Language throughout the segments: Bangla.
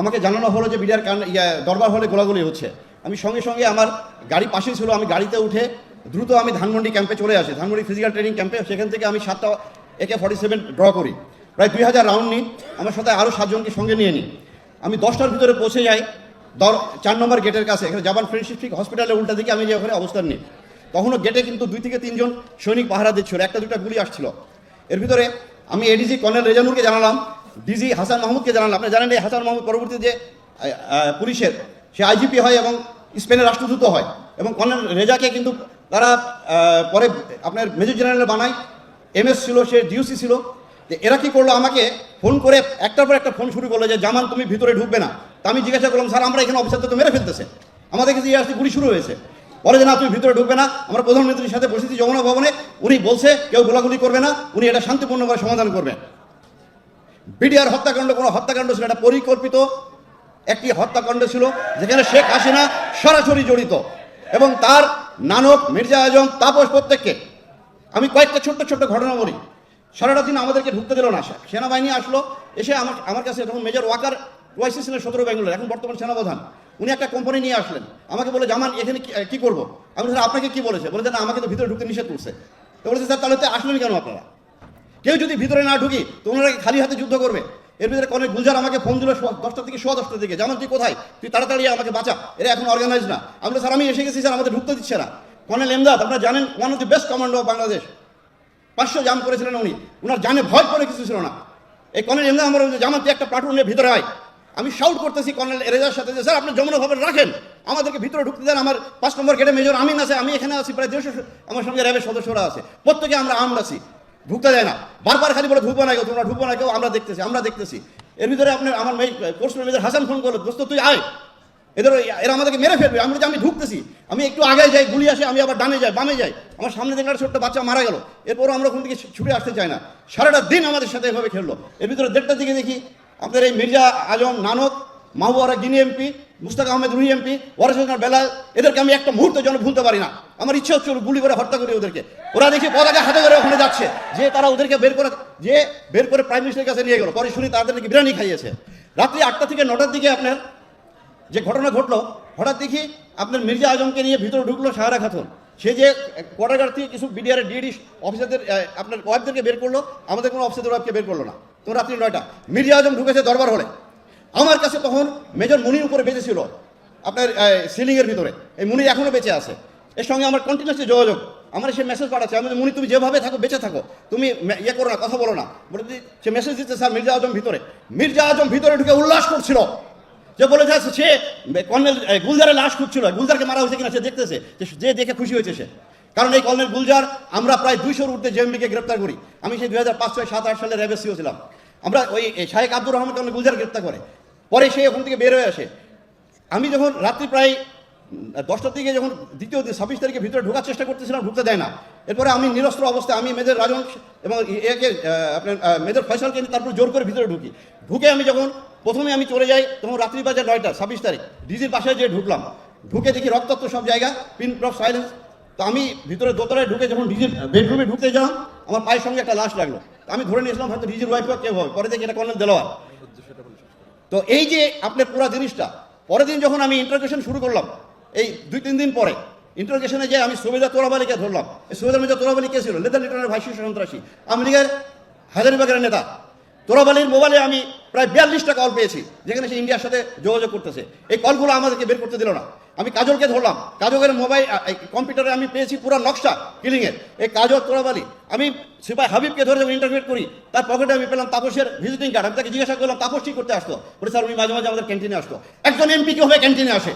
আমাকে জানানো হলো যে বিডিআর কান ইয়া, দরবার হলে গোলাগুলি হচ্ছে। আমি সঙ্গে সঙ্গে আমার গাড়ি পাশেই ছিল, আমি গাড়িতে উঠে দ্রুত আমি ধানমন্ডি ক্যাম্পে চলে আসি। ধানমন্ডি ফিজিক্যাল ট্রেনিং ক্যাম্পে সেখান থেকে আমি সাতটা একে ফর্টি সেভেন ড্র করি। প্রায় দুই হাজার রাউন্ড নিই, আমার সাথে আরও সাতজনকে সঙ্গে নিয়ে নিই। আমি দশটার ভিতরে পৌঁছে যাই, দর চার নম্বর গেটের কাছে। এখানে জাপান ফ্রেন্ডশিপ ঠিক হসপিটালের উল্টা দিকে আমি যে ওখানে অবস্থান নিই। তখনও গেটে কিন্তু দুই থেকে তিনজন সৈনিক পাহারা দিচ্ছিল। একটা দুটা গুলি আসছিল। এর ভিতরে আমি এডিজি কর্নেল রেজানুরকে জানালাম ডিজি হাসান মাহমুদকে জানালাম। আপনি জানেন এই হাসান মাহমুদ পরবর্তীতে যে পুলিশের, সে আইজিপি হয় এবং স্পেনের রাষ্ট্রদূত হয় এবং কর্নেল রেজাকে কিন্তু তারা পরে আপনার মেজর জেনারেল বানায়। এমএস ছিল, সে ডিউসি ছিল। যে এরা কি করল আমাকে ফোন করে একটার পর একটা ফোন শুরু করল যে, জামান, তুমি ভিতরে ঢুকবে না। তা আমি জিজ্ঞাসা করলাম, স্যার, আমরা এখানে অফিসারদের তো মেরে ফেলতেছে। আমাদের কাছে আসতে গুলি শুরু হয়েছে। বলে যে, না, তুমি ভিতরে ঢুকবে না। আমরা প্রধানমন্ত্রীর সাথে বসেছি যমুনা ভবনে। উনি বলছে, কেউ গোলাগুলি করবে না। উনি এটা শান্তিপূর্ণভাবে সমাধান করবেন। বিডিআর হত্যাকাণ্ড, কোনো হত্যাকাণ্ড ছিল এটা পরিকল্পিত একটি হত্যাকাণ্ড ছিল, যেখানে শেখ হাসিনা সরাসরি জড়িত। এবং তার নানক মির্জা আজম তাপস প্রত্যেককে, আমি কয়েকটা ছোট্ট ছোট্ট ঘটনা বলি। সারাটা দিন আমাদেরকে ঢুকতে দিল না সেনাবাহিনী আসলো, এসে আমার আমার কাছে তখন মেজর ওয়াকার ওয়াইসি ছিলেন সতেরো ব্যাঙ্গালোর এখন বর্তমান সেনাপ্রধান। উনি একটা কোম্পানি নিয়ে আসলেন। আমাকে বলে জামান, এখানে কি- করব? আমি স্যার, আপনাকে কি বলেছে? বলে না, আমাকে তো ভিতরে ঢুকতে নিষেধ করছে। তো বলেছে, স্যার, তাহলে তো আসলেন কেন আপনারা? কেউ যদি ভিতরে না ঢুকি, তো ওনারা খালি হাতে যুদ্ধ করবে? এর ভিতরে অনেক গুলজার আমাকে ফোন দিল দশটা থেকে, সোয়া দশটার দিকে যেমন তুই কোথায়? তুই তাড়াতাড়ি আমাকে বাঁচা, এরা এখন অর্গানাইজ না। আমি স্যার, আমি এসে গেছি, স্যার, আমাদের ঢুকতে দিচ্ছে না। কর্নেল এমদাদ, আপনারা জানেন one of the best commando of Bangladesh পাঁচশো জাম করেছিলেন উনি। ওনার জানে ভয় করে কিছু ছিল না। এই কর্নেল এমদাদ আমার জামাত তুই একটা প্লাটুন নিয়ে ভিতরে হয় আমি শাউট করতেছি কর্নেল এরেজার সাথে যে, স্যার, আপনি যমুনা ভবন রাখেন। আমাদেরকে ভিতরে ঢুকতে দেন। আমার পাঁচ নম্বর গেটে মেজর আমিন আছে, আমি এখানে আছি, প্রায় দেড়শো আমার সঙ্গে র্যাবের সদস্যরা আছে। প্রত্যেকে আমরা আম আছি। ঢুকতে দেয় না। বারবার খালি বলে, ঢুকবো না কেউ, তোমরা ঢুকবো না কেউ, আমরা দেখতেছি আমরা দেখতেছি। এর ভিতরে আপনার, আমার মেয়ে, কোর্স মেজর হাসান ফোন করল, দোস্ত, তুই আয়। এদের এরা আমাদেরকে মেরে ফেলবে আমি আমি ঢুকতেছি, আমি একটু আগে যাই, গুলি আসে, আমি আবার ডানে যাই, বামে যাই। আমার সামনে দেখলে একটা ছোট্ট বাচ্চা মারা গেল। এরপরও আমরা ওখান থেকে ছুটে আসতে চাই না। সারাটা দিন আমাদের সাথে এভাবে খেললো। এর ভিতরে দেড়টার দিকে দেখি, আপনার এই মির্জা আজম নানক মাহবুয়ারা গিনি এমপি, মুস্তাক আহমেদ রুহি এমপি, ওয়ারেস বেলা এদেরকে আমি একটা মুহূর্তের জন্য ভুলতে পারি না। আমার ইচ্ছা হচ্ছে গুলি করে হত্যা করি ওদেরকে। ওরা দেখি পতাকা হাতে করে ওখানে যাচ্ছে। যে তারা ওদেরকে বের করে যে বের করে প্রাইম মিনিস্টারের কাছে নিয়ে গেল। পরে শুনি তাদের নাকি বিরিয়ানি খাইয়েছে। রাত্রি আটটা থেকে নটার দিকে আপনার যে ঘটনা ঘটলো, হঠাৎ দেখি আপনার মির্জা আজমকে নিয়ে ভিতরে ঢুকলো সাহারা খাতুন। সে যে কোয়ার্টার থেকে কিছু বিডিআর, ডিডি অফিসারদের আপনার ওয়াইফদেরকে বের করল, আমাদের কোনো অফিসারদের ওয়াইফকে বের করল না। তো রাত্রি নয়টা। মির্জা আজম ঢুকেছে দরবার হলে। আমার কাছে তখন মেজর মুনির উপরে বেঁচে ছিল আপনার সিলিংয়ের ভিতরে। এই মুনি এখনও বেঁচে আছে। এর সঙ্গে আমার কন্টিনিউসলি যোগাযোগ। আমার সে মেসেজ পাঠাচ্ছে আমি মুনি তুমি যেভাবে থাকো বেঁচে থাকো। তুমি ইয়ে করো না কথা বলো না। সে মেসেজ দিচ্ছে স্যার মির্জা আজম ভিতরে। মির্জা আজম ভিতরে ঢুকে উল্লাস করছিল। যে বলে যাচ্ছে সে কর্নেল এ, গুলজারের লাশ খুঁজছিল। গুলজারকে মারা হয়েছে কিনা সে দেখতেছে যে দেখে খুশি হয়েছে সে। কারণ এই কর্নেল গুলজার আমরা প্রায় দুইশোর ঊর্ধ্বে জেএমবিকে গ্রেপ্তার করি। আমি সেই দুই হাজার পাঁচ ছয় সাত আট সালে র্যাবের সিও ছিলাম। আমরা ওই শাহেক আব্দুর রহমান কর্নেল গুলজার গ্রেপ্তার করে। পরে সে ওখান থেকে বের হয়ে আসে। আমি যখন রাত্রি প্রায় দশটার দিকে যখন দ্বিতীয় দিন ছাব্বিশ তারিখে ভিতরে ঢোকার চেষ্টা করতেছিলাম, ঢুকতে দেয় না। এরপরে আমি নিরস্ত্র অবস্থায় আমি মেজর রাজন এবং একে আপনার মেজর ফয়সালকে তারপর জোর করে ভিতরে ঢুকি। ঢুকে আমি যখন প্রথমে আমি চলে যাই তখন রাত্রি বাজে নয়টা, ছাব্বিশ তারিখ। ডিজির বাসায় যেয়ে ঢুকলাম। ঢুকে দেখি রক্তাক্ত সব জায়গা, পিন অফ সাইলেন্স। তো আমি ভিতরে দোতলায় ঢুকে যখন ডিজির বেডরুমে ঢুকতে গেলাম আমার পায়ের সঙ্গে একটা লাশ লাগল। আমি ধরে নিয়েছিলাম হয়তো ডিজির ওয়াইফ কেউ হবে পরে দেখি এটা কর্নেল দেলোয়ার। তো এই যে আপনার পুরো জিনিসটা, পরের দিন যখন আমি ইন্টারগ্রেশন শুরু করলাম, এই দুই তিন দিন পরে ইন্টারগ্রেশনে যে আমি সুবেদা তোরাবালিকে ধরলাম, এই সুবেদা মির্জা তোরাবালি কে ছিল? লেদার লিটনের ভাই শীর্ষ সন্ত্রাসী, আমেরিকার হাজারিবাগের নেতা। তোরাবালির মোবাইলে আমি প্রায় বিয়াল্লিশটা কল পেয়েছি, যেখানে সে ইন্ডিয়ার সাথে যোগাযোগ করতেছে। এই কলগুলো আমাদেরকে বের করতে দিল না। আমি কাজলকে ধরলাম। কাজলের মোবাইল কম্পিউটারে আমি পেয়েছি পুরো নকশা কিলিংয়ের। এই কাজল তোরাবালি আমি সিপাই হাবিবকে ধরে যখন ইন্টারভিউ করি, তার পকেটে আমি পেলাম তাপসের ভিজিটিং কার্ড আমি তাকে জিজ্ঞাসা করলাম, তাপস, কি করতে আসতো? বলে, স্যার, উনি মাঝে মাঝে আমাদের ক্যান্টিনে আসতো। একজন এমপি কি হবে ক্যান্টিনে আসে?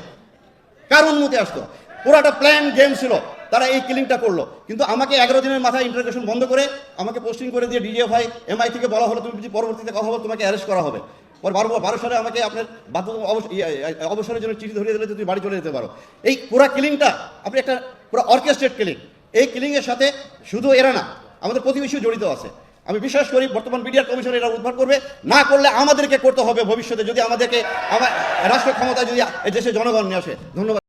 কার অনুমতি আসতো? পুরাটা প্ল্যান গেম ছিল। তারা এই কিলিংটা করল। কিন্তু আমাকে এগারো দিনের মাথায় ইন্টারগ্রেশন বন্ধ করে, আমাকে পোস্টিং করে দিয়ে ডিজিএফআই এমআই থেকে বলা হলো, তুমি যদি পরবর্তীতে কথা বলো, তোমাকে অ্যারেস্ট করা হবে। পর বারো বারো সালে আমাকে আপনার বাধ্য ইয়ে, অবসরের জন্য চিঠি ধরিয়ে দিলে তুমি বাড়ি চলে যেতে পারো। এই পুরা কিলিংটা আপনি একটা পুরো অর্কেস্ট্রেট কিলিং এই কিলিংয়ের সাথে শুধু এরা না আমাদের প্রতিবেশীও জড়িত আছে। আমি বিশ্বাস করি বর্তমান মিডিয়া কমিশন এরা উদ্ধার করবে। না করলে আমাদেরকে করতে হবে ভবিষ্যতে যদি আমাদেরকে আমার রাষ্ট্র ক্ষমতা যদি দেশে জনগণ নিয়ে আসে। ধন্যবাদ।